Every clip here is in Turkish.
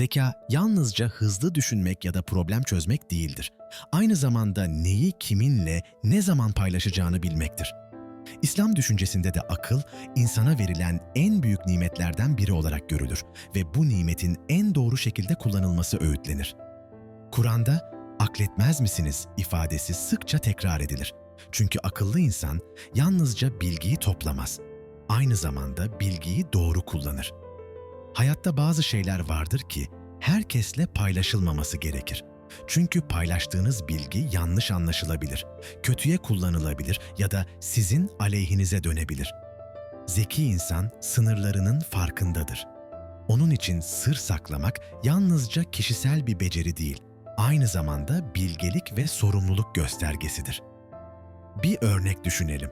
Zeka yalnızca hızlı düşünmek ya da problem çözmek değildir. Aynı zamanda neyi kiminle ne zaman paylaşacağını bilmektir. İslam düşüncesinde de akıl insana verilen en büyük nimetlerden biri olarak görülür ve bu nimetin en doğru şekilde kullanılması öğütlenir. Kur'an'da akletmez misiniz ifadesi sıkça tekrar edilir. Çünkü akıllı insan yalnızca bilgiyi toplamaz, aynı zamanda bilgiyi doğru kullanır. Hayatta bazı şeyler vardır ki herkesle paylaşılmaması gerekir. Çünkü paylaştığınız bilgi yanlış anlaşılabilir, kötüye kullanılabilir ya da sizin aleyhinize dönebilir. Zeki insan sınırlarının farkındadır. Onun için sır saklamak yalnızca kişisel bir beceri değil, aynı zamanda bilgelik ve sorumluluk göstergesidir. Bir örnek düşünelim.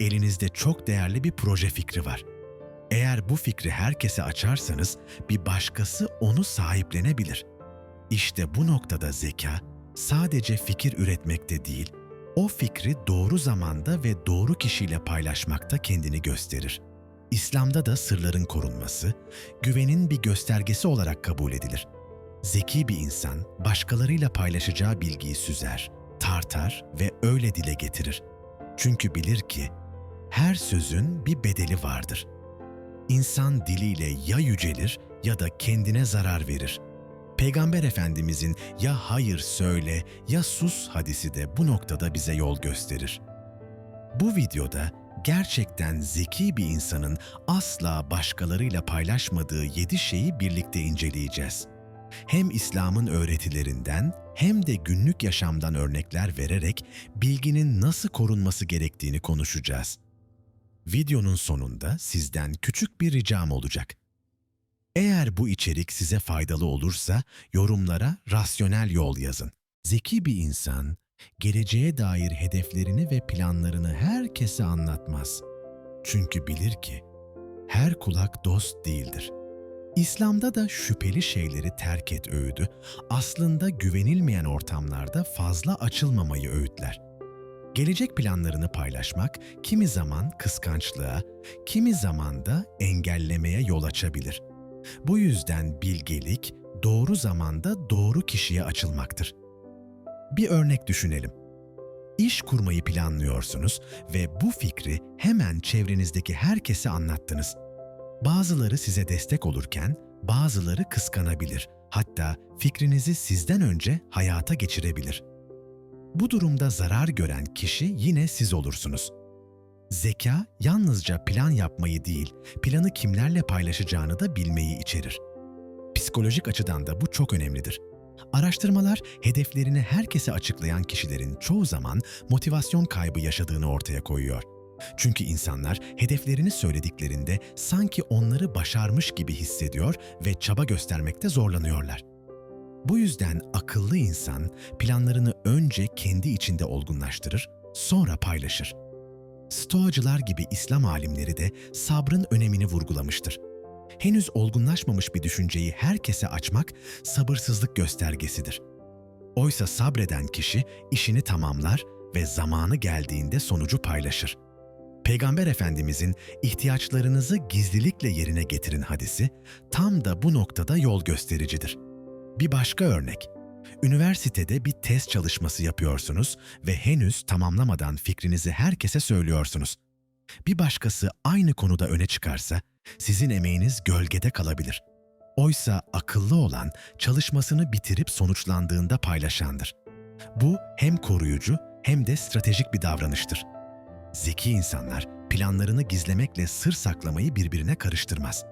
Elinizde çok değerli bir proje fikri var. Eğer bu fikri herkese açarsanız bir başkası onu sahiplenebilir. İşte bu noktada zeka sadece fikir üretmekte değil, o fikri doğru zamanda ve doğru kişiyle paylaşmakta kendini gösterir. İslam'da da sırların korunması, güvenin bir göstergesi olarak kabul edilir. Zeki bir insan başkalarıyla paylaşacağı bilgiyi süzer, tartar ve öyle dile getirir. Çünkü bilir ki her sözün bir bedeli vardır. İnsan diliyle ya yücelir ya da kendine zarar verir. Peygamber Efendimizin ya hayır söyle ya sus hadisi de bu noktada bize yol gösterir. Bu videoda gerçekten zeki bir insanın asla başkalarıyla paylaşmadığı yedi şeyi birlikte inceleyeceğiz. Hem İslam'ın öğretilerinden hem de günlük yaşamdan örnekler vererek bilginin nasıl korunması gerektiğini konuşacağız. Videonun sonunda sizden küçük bir ricam olacak. Eğer bu içerik size faydalı olursa yorumlara rasyonel yol yazın. Zeki bir insan geleceğe dair hedeflerini ve planlarını herkese anlatmaz. Çünkü bilir ki her kulak dost değildir. İslam'da da şüpheli şeyleri terk et öğüdü aslında güvenilmeyen ortamlarda fazla açılmamayı öğütler. Gelecek planlarını paylaşmak kimi zaman kıskançlığa, kimi zaman da engellemeye yol açabilir. Bu yüzden bilgelik doğru zamanda doğru kişiye açılmaktır. Bir örnek düşünelim. İş kurmayı planlıyorsunuz ve bu fikri hemen çevrenizdeki herkese anlattınız. Bazıları size destek olurken bazıları kıskanabilir. Hatta fikrinizi sizden önce hayata geçirebilir. Bu durumda zarar gören kişi yine siz olursunuz. Zeka yalnızca plan yapmayı değil, planı kimlerle paylaşacağını da bilmeyi içerir. Psikolojik açıdan da bu çok önemlidir. Araştırmalar hedeflerini herkese açıklayan kişilerin çoğu zaman motivasyon kaybı yaşadığını ortaya koyuyor. Çünkü insanlar hedeflerini söylediklerinde sanki onları başarmış gibi hissediyor ve çaba göstermekte zorlanıyorlar. Bu yüzden akıllı insan planlarını önce kendi içinde olgunlaştırır, sonra paylaşır. Stoacılar gibi İslam alimleri de sabrın önemini vurgulamıştır. Henüz olgunlaşmamış bir düşünceyi herkese açmak sabırsızlık göstergesidir. Oysa sabreden kişi işini tamamlar ve zamanı geldiğinde sonucu paylaşır. Peygamber Efendimizin ihtiyaçlarınızı gizlilikle yerine getirin hadisi tam da bu noktada yol göstericidir. Bir başka örnek. Üniversitede bir test çalışması yapıyorsunuz ve henüz tamamlamadan fikrinizi herkese söylüyorsunuz. Bir başkası aynı konuda öne çıkarsa sizin emeğiniz gölgede kalabilir. Oysa akıllı olan çalışmasını bitirip sonuçlandığında paylaşandır. Bu hem koruyucu hem de stratejik bir davranıştır. Zeki insanlar planlarını gizlemekle sır saklamayı birbirine karıştırmaz.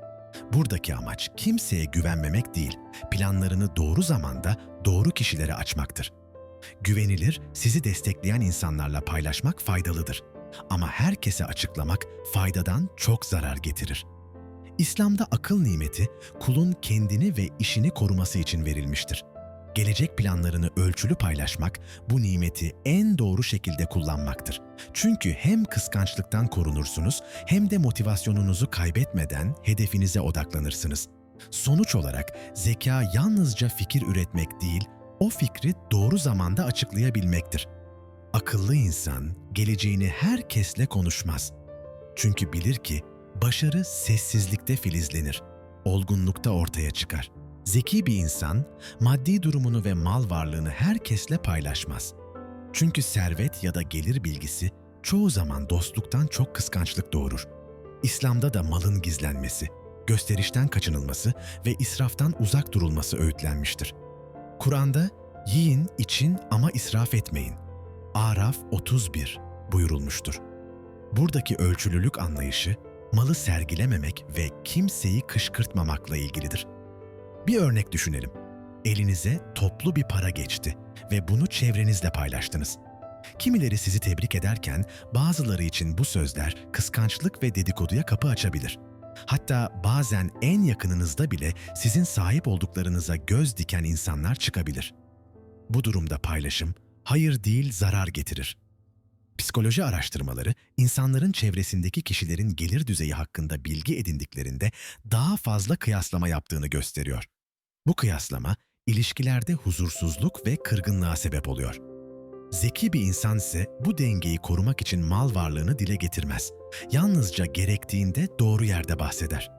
Buradaki amaç kimseye güvenmemek değil, planlarını doğru zamanda doğru kişilere açmaktır. Güvenilir, sizi destekleyen insanlarla paylaşmak faydalıdır. Ama herkese açıklamak faydadan çok zarar getirir. İslam'da akıl nimeti kulun kendini ve işini koruması için verilmiştir. Gelecek planlarını ölçülü paylaşmak bu nimeti en doğru şekilde kullanmaktır. Çünkü hem kıskançlıktan korunursunuz hem de motivasyonunuzu kaybetmeden hedefinize odaklanırsınız. Sonuç olarak zeka yalnızca fikir üretmek değil, o fikri doğru zamanda açıklayabilmektir. Akıllı insan geleceğini herkesle konuşmaz. Çünkü bilir ki başarı sessizlikte filizlenir, olgunlukta ortaya çıkar. Zeki bir insan maddi durumunu ve mal varlığını herkesle paylaşmaz. Çünkü servet ya da gelir bilgisi çoğu zaman dostluktan çok kıskançlık doğurur. İslam'da da malın gizlenmesi, gösterişten kaçınılması ve israftan uzak durulması öğütlenmiştir. Kur'an'da yiyin, için ama israf etmeyin. Araf 31 buyurulmuştur. Buradaki ölçülülük anlayışı malı sergilememek ve kimseyi kışkırtmamakla ilgilidir. Bir örnek düşünelim. Elinize toplu bir para geçti ve bunu çevrenizle paylaştınız. Kimileri sizi tebrik ederken bazıları için bu sözler kıskançlık ve dedikoduya kapı açabilir. Hatta bazen en yakınınızda bile sizin sahip olduklarınıza göz diken insanlar çıkabilir. Bu durumda paylaşım hayır değil zarar getirir. Psikoloji araştırmaları insanların çevresindeki kişilerin gelir düzeyi hakkında bilgi edindiklerinde daha fazla kıyaslama yaptığını gösteriyor. Bu kıyaslama ilişkilerde huzursuzluk ve kırgınlığa sebep oluyor. Zeki bir insan ise bu dengeyi korumak için mal varlığını dile getirmez. Yalnızca gerektiğinde doğru yerde bahseder.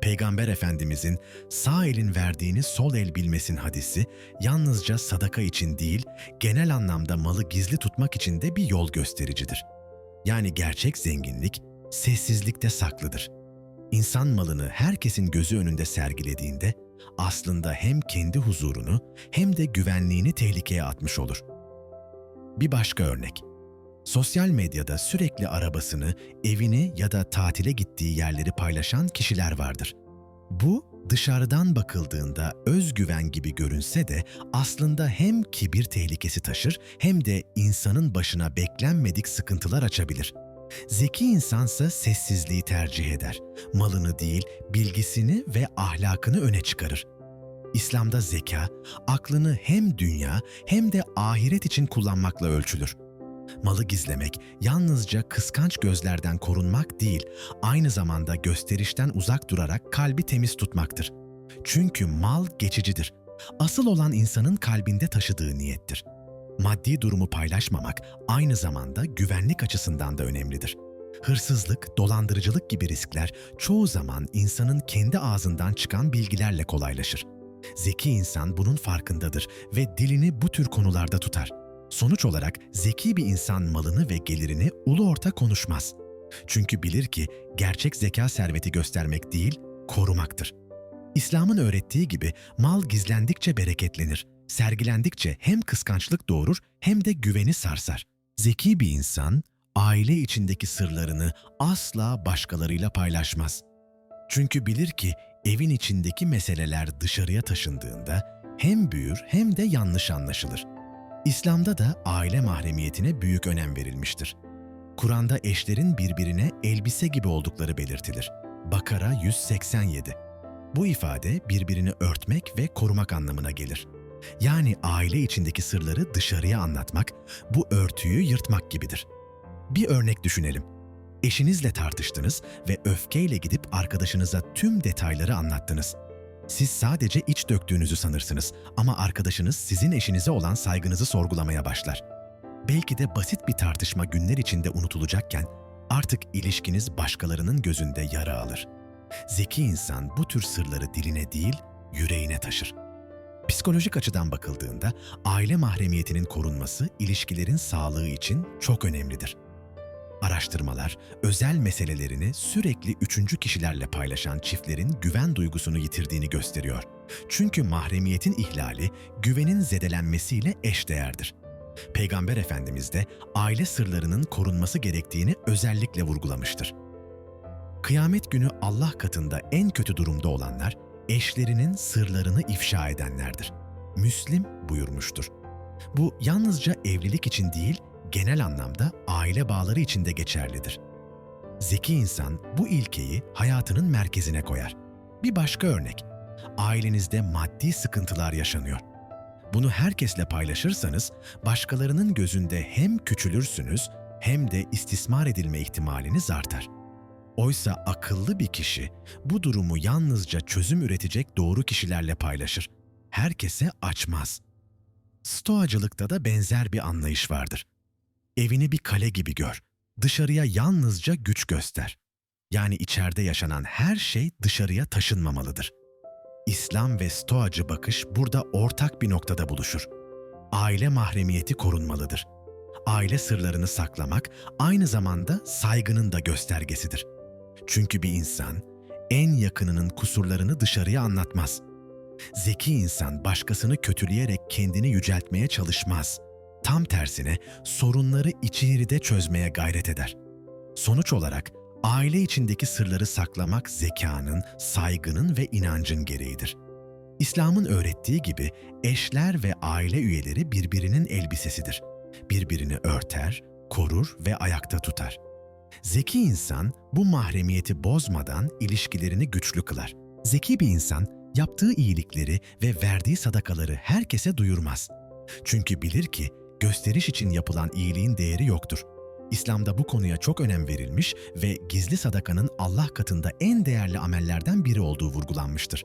Peygamber Efendimizin sağ elin verdiğini sol el bilmesin hadisi yalnızca sadaka için değil, genel anlamda malı gizli tutmak için de bir yol göstericidir. Yani gerçek zenginlik sessizlikte saklıdır. İnsan malını herkesin gözü önünde sergilediğinde aslında hem kendi huzurunu hem de güvenliğini tehlikeye atmış olur. Bir başka örnek. Sosyal medyada sürekli arabasını, evini ya da tatile gittiği yerleri paylaşan kişiler vardır. Bu dışarıdan bakıldığında özgüven gibi görünse de aslında hem kibir tehlikesi taşır hem de insanın başına beklenmedik sıkıntılar açabilir. Zeki insansa sessizliği tercih eder. Malını değil, bilgisini ve ahlakını öne çıkarır. İslam'da zeka, aklını hem dünya hem de ahiret için kullanmakla ölçülür. Malı gizlemek yalnızca kıskanç gözlerden korunmak değil, aynı zamanda gösterişten uzak durarak kalbi temiz tutmaktır. Çünkü mal geçicidir. Asıl olan insanın kalbinde taşıdığı niyettir. Maddi durumu paylaşmamak aynı zamanda güvenlik açısından da önemlidir. Hırsızlık, dolandırıcılık gibi riskler çoğu zaman insanın kendi ağzından çıkan bilgilerle kolaylaşır. Zeki insan bunun farkındadır ve dilini bu tür konularda tutar. Sonuç olarak zeki bir insan malını ve gelirini ulu orta konuşmaz. Çünkü bilir ki gerçek zeka serveti göstermek değil, korumaktır. İslam'ın öğrettiği gibi mal gizlendikçe bereketlenir, sergilendikçe hem kıskançlık doğurur hem de güveni sarsar. Zeki bir insan, aile içindeki sırlarını asla başkalarıyla paylaşmaz. Çünkü bilir ki evin içindeki meseleler dışarıya taşındığında hem büyür hem de yanlış anlaşılır. İslam'da da aile mahremiyetine büyük önem verilmiştir. Kur'an'da eşlerin birbirine elbise gibi oldukları belirtilir. Bakara 187 Bu ifade birbirini örtmek ve korumak anlamına gelir. Yani aile içindeki sırları dışarıya anlatmak, bu örtüyü yırtmak gibidir. Bir örnek düşünelim. Eşinizle tartıştınız ve öfkeyle gidip arkadaşınıza tüm detayları anlattınız. Siz sadece iç döktüğünüzü sanırsınız ama arkadaşınız sizin eşinize olan saygınızı sorgulamaya başlar. Belki de basit bir tartışma günler içinde unutulacakken artık ilişkiniz başkalarının gözünde yara alır. Zeki insan bu tür sırları diline değil, yüreğine taşır. Psikolojik açıdan bakıldığında aile mahremiyetinin korunması ilişkilerin sağlığı için çok önemlidir. Araştırmalar, özel meselelerini sürekli üçüncü kişilerle paylaşan çiftlerin güven duygusunu yitirdiğini gösteriyor. Çünkü mahremiyetin ihlali, güvenin zedelenmesiyle eşdeğerdir. Peygamber Efendimiz de aile sırlarının korunması gerektiğini özellikle vurgulamıştır. Kıyamet günü Allah katında en kötü durumda olanlar, eşlerinin sırlarını ifşa edenlerdir. Müslim buyurmuştur. Bu yalnızca evlilik için değil, genel anlamda aile bağları için de geçerlidir. Zeki insan bu ilkeyi hayatının merkezine koyar. Bir başka örnek, ailenizde maddi sıkıntılar yaşanıyor. Bunu herkesle paylaşırsanız başkalarının gözünde hem küçülürsünüz hem de istismar edilme ihtimaliniz artar. Oysa akıllı bir kişi bu durumu yalnızca çözüm üretecek doğru kişilerle paylaşır. Herkese açmaz. Stoacılıkta da benzer bir anlayış vardır. Evini bir kale gibi gör. Dışarıya yalnızca güç göster. Yani içeride yaşanan her şey dışarıya taşınmamalıdır. İslam ve Stoacı bakış burada ortak bir noktada buluşur. Aile mahremiyeti korunmalıdır. Aile sırlarını saklamak aynı zamanda saygının da göstergesidir. Çünkü bir insan en yakınının kusurlarını dışarıya anlatmaz. Zeki insan başkasını kötüleyerek kendini yüceltmeye çalışmaz. Tam tersine sorunları içeride çözmeye gayret eder. Sonuç olarak aile içindeki sırları saklamak zekanın, saygının ve inancın gereğidir. İslam'ın öğrettiği gibi eşler ve aile üyeleri birbirinin elbisesidir. Birbirini örter, korur ve ayakta tutar. Zeki insan bu mahremiyeti bozmadan ilişkilerini güçlü kılar. Zeki bir insan yaptığı iyilikleri ve verdiği sadakaları herkese duyurmaz. Çünkü bilir ki gösteriş için yapılan iyiliğin değeri yoktur. İslam'da bu konuya çok önem verilmiş ve gizli sadakanın Allah katında en değerli amellerden biri olduğu vurgulanmıştır.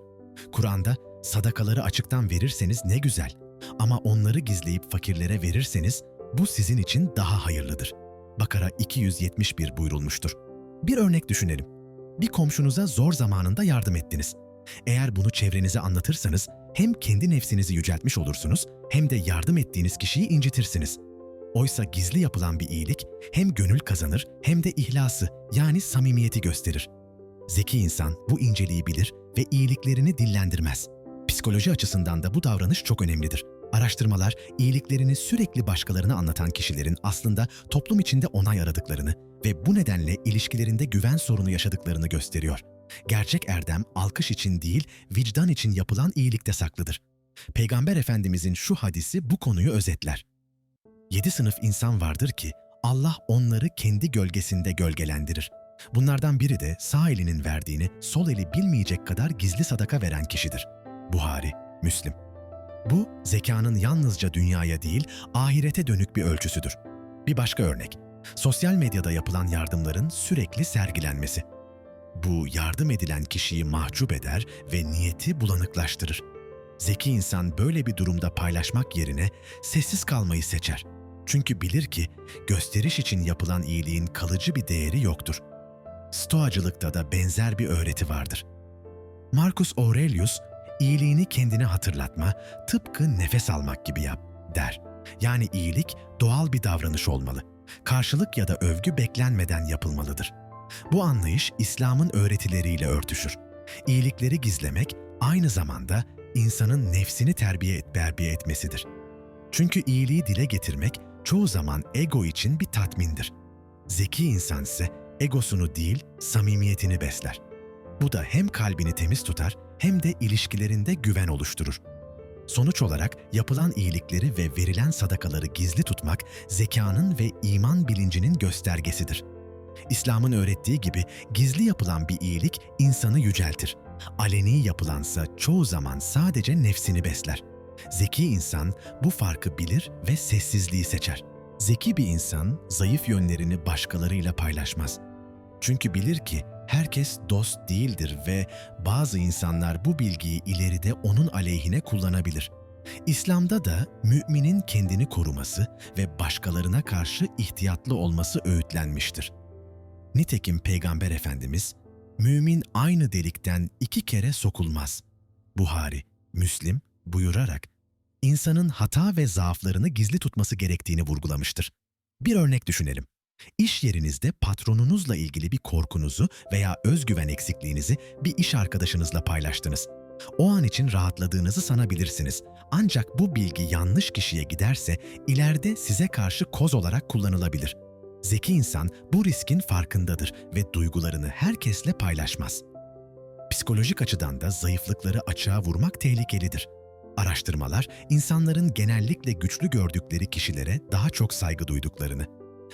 Kur'an'da sadakaları açıktan verirseniz ne güzel ama onları gizleyip fakirlere verirseniz bu sizin için daha hayırlıdır. Bakara 271 buyurulmuştur. Bir örnek düşünelim. Bir komşunuza zor zamanında yardım ettiniz. Eğer bunu çevrenize anlatırsanız hem kendi nefsinizi yüceltmiş olursunuz hem de yardım ettiğiniz kişiyi incitirsiniz. Oysa gizli yapılan bir iyilik hem gönül kazanır hem de ihlası yani samimiyeti gösterir. Zeki insan bu inceliği bilir ve iyiliklerini dillendirmez. Psikoloji açısından da bu davranış çok önemlidir. Araştırmalar, iyiliklerini sürekli başkalarına anlatan kişilerin aslında toplum içinde onay aradıklarını ve bu nedenle ilişkilerinde güven sorunu yaşadıklarını gösteriyor. Gerçek erdem alkış için değil, vicdan için yapılan iyilikte saklıdır. Peygamber Efendimizin şu hadisi bu konuyu özetler. Yedi sınıf insan vardır ki Allah onları kendi gölgesinde gölgelendirir. Bunlardan biri de sağ elinin verdiğini sol eli bilmeyecek kadar gizli sadaka veren kişidir. Buhari, Müslim. Bu, zekanın yalnızca dünyaya değil, ahirete dönük bir ölçüsüdür. Bir başka örnek, sosyal medyada yapılan yardımların sürekli sergilenmesi. Bu yardım edilen kişiyi mahcup eder ve niyeti bulanıklaştırır. Zeki insan böyle bir durumda paylaşmak yerine sessiz kalmayı seçer. Çünkü bilir ki gösteriş için yapılan iyiliğin kalıcı bir değeri yoktur. Stoacılıkta da benzer bir öğreti vardır. Marcus Aurelius, iyiliğini kendine hatırlatma, tıpkı nefes almak gibi yap, der. Yani iyilik doğal bir davranış olmalı. Karşılık ya da övgü beklenmeden yapılmalıdır. Bu anlayış İslam'ın öğretileriyle örtüşür. İyilikleri gizlemek aynı zamanda insanın nefsini terbiye et, berbiye etmesidir. Çünkü iyiliği dile getirmek çoğu zaman ego için bir tatmindir. Zeki insan ise egosunu değil, samimiyetini besler. Bu da hem kalbini temiz tutar hem de ilişkilerinde güven oluşturur. Sonuç olarak yapılan iyilikleri ve verilen sadakaları gizli tutmak zekanın ve iman bilincinin göstergesidir. İslam'ın öğrettiği gibi gizli yapılan bir iyilik insanı yüceltir. Aleni yapılansa çoğu zaman sadece nefsini besler. Zeki insan bu farkı bilir ve sessizliği seçer. Zeki bir insan zayıf yönlerini başkalarıyla paylaşmaz. Çünkü bilir ki herkes dost değildir ve bazı insanlar bu bilgiyi ileride onun aleyhine kullanabilir. İslam'da da müminin kendini koruması ve başkalarına karşı ihtiyatlı olması öğütlenmiştir. Nitekim Peygamber Efendimiz, mümin aynı delikten iki kere sokulmaz. Buhari, Müslim buyurarak insanın hata ve zaaflarını gizli tutması gerektiğini vurgulamıştır. Bir örnek düşünelim. İş yerinizde patronunuzla ilgili bir korkunuzu veya özgüven eksikliğinizi bir iş arkadaşınızla paylaştınız. O an için rahatladığınızı sanabilirsiniz. Ancak bu bilgi yanlış kişiye giderse ileride size karşı koz olarak kullanılabilir. Zeki insan bu riskin farkındadır ve duygularını herkesle paylaşmaz. Psikolojik açıdan da zayıflıkları açığa vurmak tehlikelidir. Araştırmalar, insanların genellikle güçlü gördükleri kişilere daha çok saygı duyduklarını,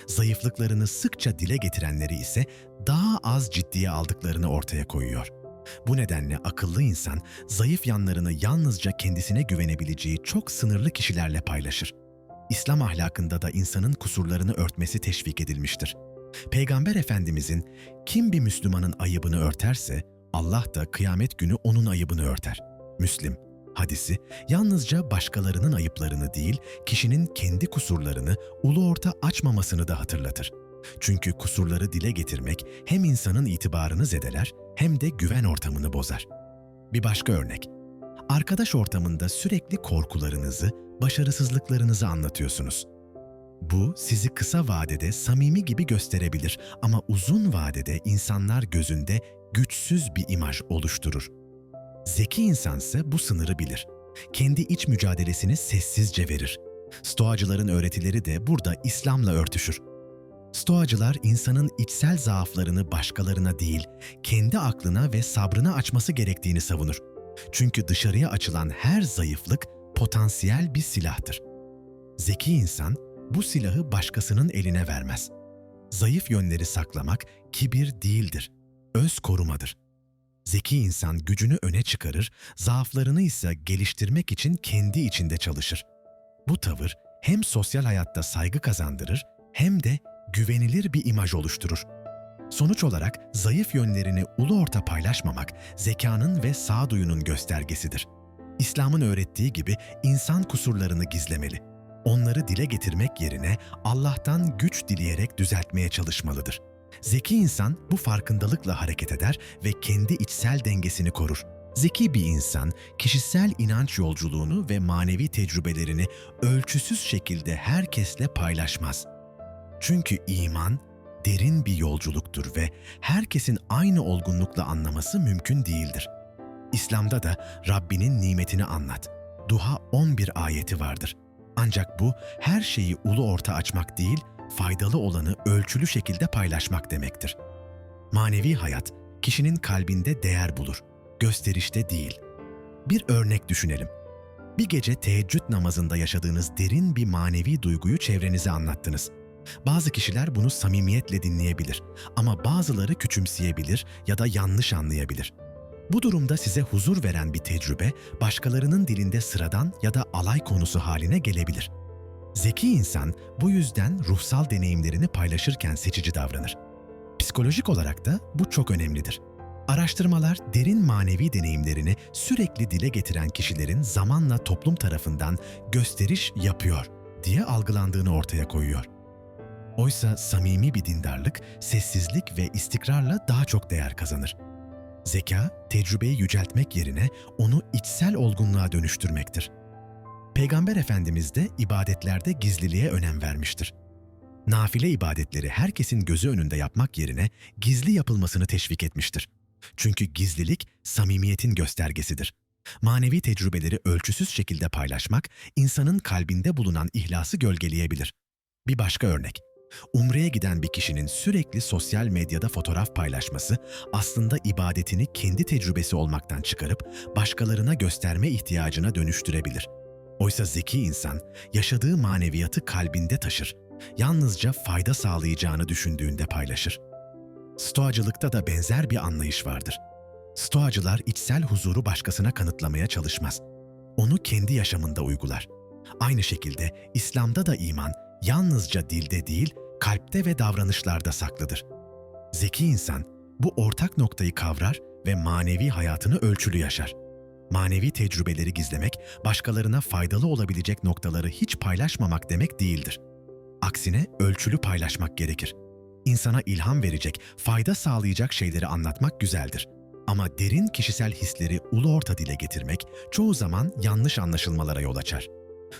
zayıflıklarını sıkça dile getirenleri ise daha az ciddiye aldıklarını ortaya koyuyor. Bu nedenle akıllı insan zayıf yanlarını yalnızca kendisine güvenebileceği çok sınırlı kişilerle paylaşır. İslam ahlakında da insanın kusurlarını örtmesi teşvik edilmiştir. Peygamber Efendimizin kim bir Müslümanın ayıbını örterse Allah da kıyamet günü onun ayıbını örter. Müslim hadisi yalnızca başkalarının ayıplarını değil, kişinin kendi kusurlarını ulu orta açmamasını da hatırlatır. Çünkü kusurları dile getirmek hem insanın itibarını zedeler hem de güven ortamını bozar. Bir başka örnek. Arkadaş ortamında sürekli korkularınızı, başarısızlıklarınızı anlatıyorsunuz. Bu sizi kısa vadede samimi gibi gösterebilir ama uzun vadede insanlar gözünde güçsüz bir imaj oluşturur. Zeki insansa bu sınırı bilir. Kendi iç mücadelesini sessizce verir. Stoacıların öğretileri de burada İslam'la örtüşür. Stoacılar insanın içsel zaaflarını başkalarına değil, kendi aklına ve sabrına açması gerektiğini savunur. Çünkü dışarıya açılan her zayıflık potansiyel bir silahtır. Zeki insan bu silahı başkasının eline vermez. Zayıf yönleri saklamak kibir değildir, öz korumadır. Zeki insan gücünü öne çıkarır, zaaflarını ise geliştirmek için kendi içinde çalışır. Bu tavır hem sosyal hayatta saygı kazandırır hem de güvenilir bir imaj oluşturur. Sonuç olarak zayıf yönlerini ulu orta paylaşmamak zekanın ve sağduyunun göstergesidir. İslam'ın öğrettiği gibi insan kusurlarını gizlemeli. Onları dile getirmek yerine Allah'tan güç dileyerek düzeltmeye çalışmalıdır. Zeki insan bu farkındalıkla hareket eder ve kendi içsel dengesini korur. Zeki bir insan kişisel inanç yolculuğunu ve manevi tecrübelerini ölçüsüz şekilde herkesle paylaşmaz. Çünkü iman derin bir yolculuktur ve herkesin aynı olgunlukla anlaması mümkün değildir. İslam'da da Rabbinin nimetini anlat. Duha 11 ayeti vardır. Ancak bu her şeyi ulu orta açmak değil, faydalı olanı ölçülü şekilde paylaşmak demektir. Manevi hayat kişinin kalbinde değer bulur, gösterişte değil. Bir örnek düşünelim. Bir gece teheccüd namazında yaşadığınız derin bir manevi duyguyu çevrenize anlattınız. Bazı kişiler bunu samimiyetle dinleyebilir ama bazıları küçümseyebilir ya da yanlış anlayabilir. Bu durumda size huzur veren bir tecrübe başkalarının dilinde sıradan ya da alay konusu haline gelebilir. Zeki insan bu yüzden ruhsal deneyimlerini paylaşırken seçici davranır. Psikolojik olarak da bu çok önemlidir. Araştırmalar derin manevi deneyimlerini sürekli dile getiren kişilerin zamanla toplum tarafından gösteriş yapıyor diye algılandığını ortaya koyuyor. Oysa samimi bir dindarlık, sessizlik ve istikrarla daha çok değer kazanır. Zeka, tecrübeyi yüceltmek yerine onu içsel olgunluğa dönüştürmektir. Peygamber Efendimiz de ibadetlerde gizliliğe önem vermiştir. Nafile ibadetleri herkesin gözü önünde yapmak yerine gizli yapılmasını teşvik etmiştir. Çünkü gizlilik samimiyetin göstergesidir. Manevi tecrübeleri ölçüsüz şekilde paylaşmak insanın kalbinde bulunan ihlası gölgeleyebilir. Bir başka örnek. Umre'ye giden bir kişinin sürekli sosyal medyada fotoğraf paylaşması aslında ibadetini kendi tecrübesi olmaktan çıkarıp başkalarına gösterme ihtiyacına dönüştürebilir. Oysa zeki insan yaşadığı maneviyatı kalbinde taşır. Yalnızca fayda sağlayacağını düşündüğünde paylaşır. Stoacılıkta da benzer bir anlayış vardır. Stoacılar içsel huzuru başkasına kanıtlamaya çalışmaz. Onu kendi yaşamında uygular. Aynı şekilde İslam'da da iman yalnızca dilde değil, kalpte ve davranışlarda saklıdır. Zeki insan bu ortak noktayı kavrar ve manevi hayatını ölçülü yaşar. Manevi tecrübeleri gizlemek, başkalarına faydalı olabilecek noktaları hiç paylaşmamak demek değildir. Aksine ölçülü paylaşmak gerekir. İnsana ilham verecek, fayda sağlayacak şeyleri anlatmak güzeldir. Ama derin kişisel hisleri ulu orta dile getirmek çoğu zaman yanlış anlaşılmalara yol açar.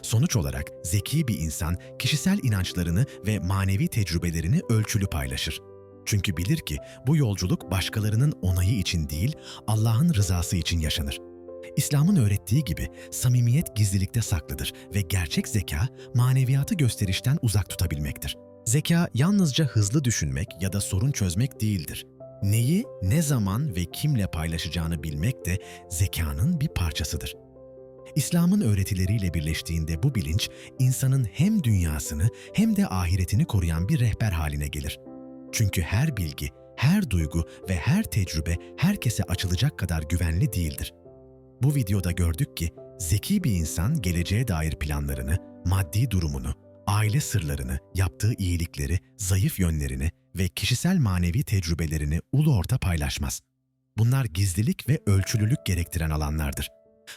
Sonuç olarak zeki bir insan kişisel inançlarını ve manevi tecrübelerini ölçülü paylaşır. Çünkü bilir ki bu yolculuk başkalarının onayı için değil, Allah'ın rızası için yaşanır. İslam'ın öğrettiği gibi samimiyet gizlilikte saklıdır ve gerçek zeka maneviyatı gösterişten uzak tutabilmektir. Zeka yalnızca hızlı düşünmek ya da sorun çözmek değildir. Neyi, ne zaman ve kimle paylaşacağını bilmek de zekanın bir parçasıdır. İslam'ın öğretileriyle birleştiğinde bu bilinç, insanın hem dünyasını hem de ahiretini koruyan bir rehber haline gelir. Çünkü her bilgi, her duygu ve her tecrübe herkese açılacak kadar güvenli değildir. Bu videoda gördük ki, zeki bir insan geleceğe dair planlarını, maddi durumunu, aile sırlarını, yaptığı iyilikleri, zayıf yönlerini ve kişisel manevi tecrübelerini ulu orta paylaşmaz. Bunlar gizlilik ve ölçülülük gerektiren alanlardır.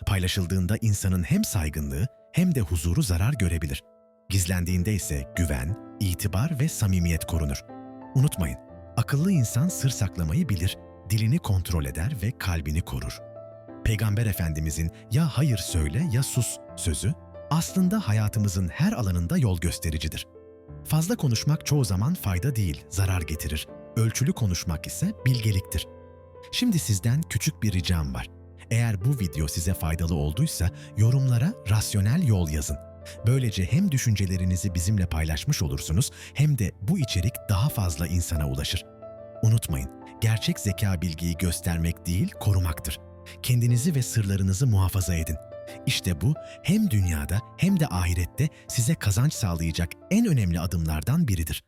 Paylaşıldığında insanın hem saygınlığı hem de huzuru zarar görebilir. Gizlendiğinde ise güven, itibar ve samimiyet korunur. Unutmayın, akıllı insan sır saklamayı bilir, dilini kontrol eder ve kalbini korur. Peygamber Efendimizin ya hayır söyle ya sus sözü aslında hayatımızın her alanında yol göstericidir. Fazla konuşmak çoğu zaman fayda değil, zarar getirir. Ölçülü konuşmak ise bilgeliktir. Şimdi sizden küçük bir ricam var. Eğer bu video size faydalı olduysa yorumlara rasyonel yol yazın. Böylece hem düşüncelerinizi bizimle paylaşmış olursunuz hem de bu içerik daha fazla insana ulaşır. Unutmayın, gerçek zeka bilgiyi göstermek değil, korumaktır. Kendinizi ve sırlarınızı muhafaza edin. İşte bu hem dünyada hem de ahirette size kazanç sağlayacak en önemli adımlardan biridir.